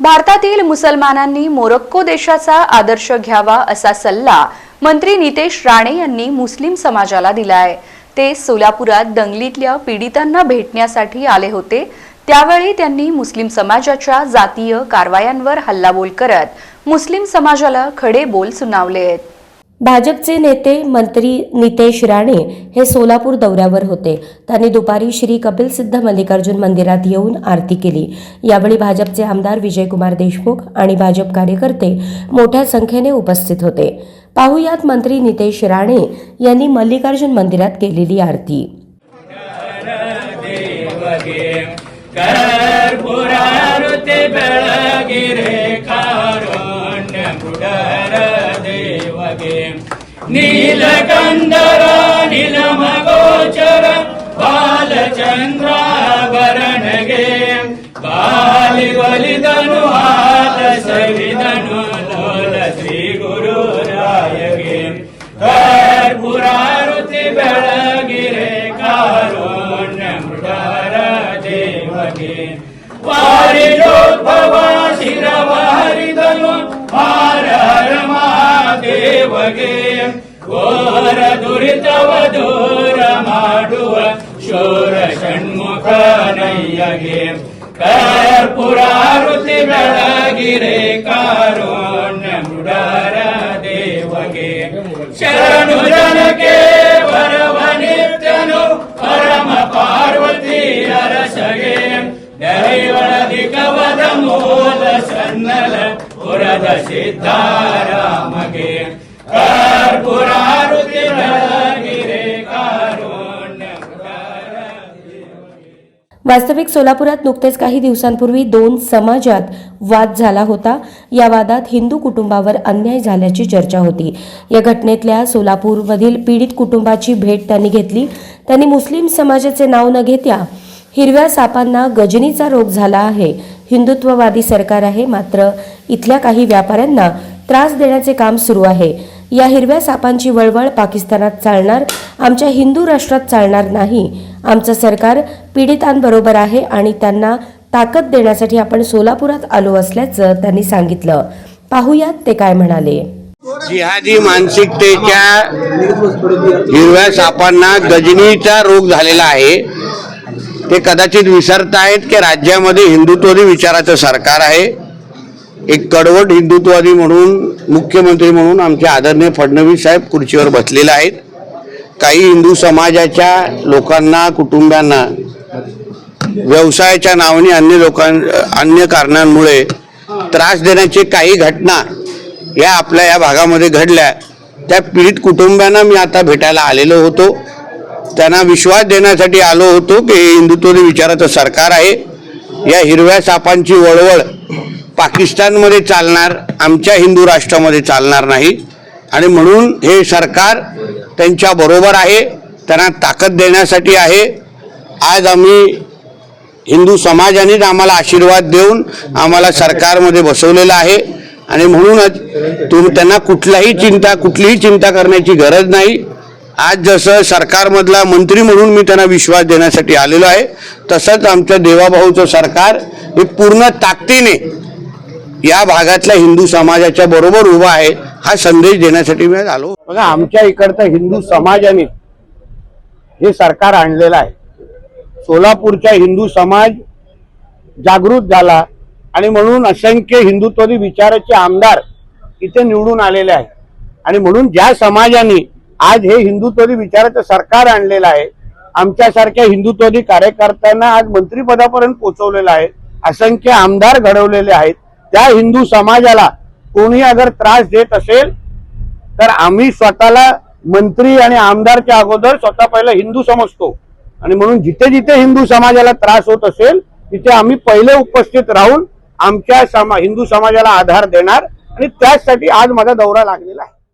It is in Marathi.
भारतातील मुसलमानांनी मोरक्को देशाचा आदर्श घ्यावा असा सल्ला मंत्री नितेश राणे यांनी मुस्लिम समाजाला दिलाय. ते सोलापुरात दंगलीतल्या पीडितांना भेटण्यासाठी आले होते. त्यावेळी त्यांनी मुस्लिम समाजाच्या जातीय कारवायांवर हल्लाबोल करत मुस्लिम समाजाला खडे बोल सुनावले आहेत. भाजपचे नेते मंत्री नितेश राणे हे सोलापूर दौऱ्यावर होते. त्यांनी दुपारी श्री कपिल सिद्ध मल्लिकार्जुन मंदिरात येऊन आरती केली. यावेळी भाजपचे आमदार विजयकुमार देशमुख आणि भाजप कार्यकर्ते मोठ्या संख्येने उपस्थित होते. पाहुयात मंत्री नितेश राणे यांनी मल्लिकार्जुन मंदिरात केलेली आरती. ನೀಲಕಂದರ ನಿಲಮಗೋಚರ ಬಾಲಚಂದ್ರಾಭರಣಗೆ. ಬಾಲಿ ಬಲಿದನು ಹಾಲ ಸವಿದನು, ಲೋಲ ಶ್ರೀ ಗುರುರಾಯಗೆ ಕರ್ಪುರಾರುತಿ ಬೆಳಗಿರೆ ಕಾರುಣ್ಯ ಮೃಡಾರ ದೇವಗೆ. ವಾರಿಲೋದ್ಭವ ಶಿರವ ಹರಿದನು ಹಾರ ಹರ ಮಹಾದೇವಗೆ ಘೋರ ದುರಿತವ ದೂರ ಮಾಡುವ ಶೋರ ಷಣ್ಮುಖ ನಯ್ಯಗೆ ಕರ್ಪುರಾರುತಿ ಬೆಳಗಿರೆ ಕಾರುಣ್ಯ ಮೃಡರ ದೇವಗೆ. ಶರಣು ಜನಕ್ಕೆ ಬರವ ನಿತ್ಯನು, ಪರಮ ಪಾರ್ವತಿ ಅರಸಗೆ ದೈವಳಧಿಕವದ ಮೂಲ ಸನ್ನಲ, ಪುರದ ಸಿದ್ಧಾರಾಮಗೆ. वास्तविक सोलापुरात नुकतेच काही दिवसांपूर्वी दोन समाजात वाद झाला होता. या वादात हिंदू कुटुंबावर अन्याय झाल्याची चर्चा होती. या घटनेतल्या सोलापूरमधील पीडित कुटुंबाची भेट त्यांनी घेतली. त्यांनी मुस्लिम समाजाचे नाव न घेत्या हिरव्या सापांना गजनीचा रोग झाला आहे. हिंदुत्ववादी सरकार आहे मात्र इथल्या काही व्यापाऱ्यांना त्रास देण्याचे काम सुरू आहे. या हिरव्या सापांची वळवळ पाकिस्तानात चालणार आमच्या हिंदू राष्ट्रात चालणार नाही. आमचं सरकार पीडितांबरोबर आहे आणि त्यांना ताकद देण्यासाठी आपण सोलापुरात आलो असल्याचं त्यांनी सांगितलं. पाहुयात ते काय म्हणाले. जिहादी मानसिकतेच्या हिरव्या सापांना गजनीचा रोग झालेला आहे. ते कदाचित विसरतायत की राज्यामध्ये हिंदुत्ववादी विचाराचं सरकार आहे. एक कडवट हिंदुत्ववादी म्हणून मुख्यमंत्री म्हणून आमचे आदरणीय फडणवीस साहेब खुर्चीवर बसलेले आहेत. काही हिंदू समाजाच्या लोकांना कुटुंबांना व्यवसायाच्या नावाने अन्य लोकां अन्य कारणांमुळे त्रास देण्याचे काही घटना या आपल्या या भागामध्ये घडल्या. त्या पीडित कुटुंबांना मी आता भेटायला आलेलो होतो. त्यांना विश्वास देण्यासाठी आलो होतो की हे विचाराचं सरकार आहे. या हिरव्या सापांची वळवळ पाकिस्तानमध्ये चालणार आमच्या हिंदू राष्ट्रामध्ये चालणार नाही. आणि म्हणून हे सरकार त्यांच्या बरोबर आहे त्यांना ताकद देण्यासाठी आहे. आज आम्ही हिंदू समाजानेच आम्हाला आशीर्वाद देऊन आम्हाला सरकारमध्ये बसवलेलं आहे. आणि म्हणूनच तुम त्यांना कुठलाही चिंता कुठलीही चिंता करण्याची गरज नाही. आज जसं सरकारमधला मंत्री म्हणून मी त्यांना विश्वास देण्यासाठी आलेलो आहे तसंच आमच्या देवाभाऊचं सरकार हे पूर्ण ताकदीने या भागातल्या हिंदू समाजाच्या बरोबर उभा आहे हा संदेश देण्यासाठी मी आलो. बघा आमच्या इकडचा हिंदू समाजाने हे सरकार आणलेलं आहे. सोलापूरचा हिंदू समाज जागृत झाला आणि म्हणून असंख्य हिंदुत्ववादी विचाराचे आमदार इथे निवडून आलेले आहेत. आणि म्हणून ज्या समाजाने आज हे हिंदुत्ववादी विचाराचं सरकार आणलेलं आहे आमच्यासारख्या हिंदुत्ववादी कार्यकर्त्यांना आज मंत्रिपदापर्यंत पोहोचवलेलं आहे. असंख्य आमदार घडवलेले आहेत. त्या हिंदू समाजाला कोणी अगर त्रास देत असेल तर आम्ही स्वतःला मंत्री आणि आमदारच्या अगोदर स्वतः पहिला हिंदू समजतो. आणि म्हणून जिथे जिथे हिंदू समाजाला त्रास होत असेल तिथे आम्ही पहिले उपस्थित राहून आमच्या समा हिंदू समाजाला आधार देणार. आणि त्याचसाठी आज माझा दौरा लागलेला आहे.